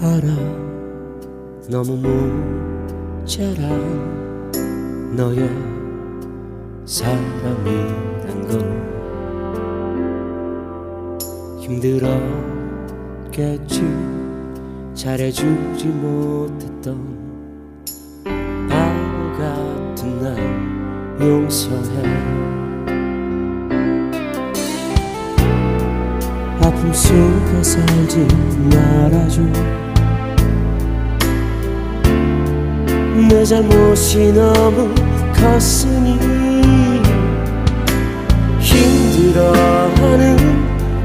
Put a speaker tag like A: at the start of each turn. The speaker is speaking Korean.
A: 알아. 너무 모자란 너의 사람이란 걸 힘들었겠지. 잘해주지 못했던 바보 같은 날 용서해. 아픔 속에 살지 내 잘못이 너무 힘들어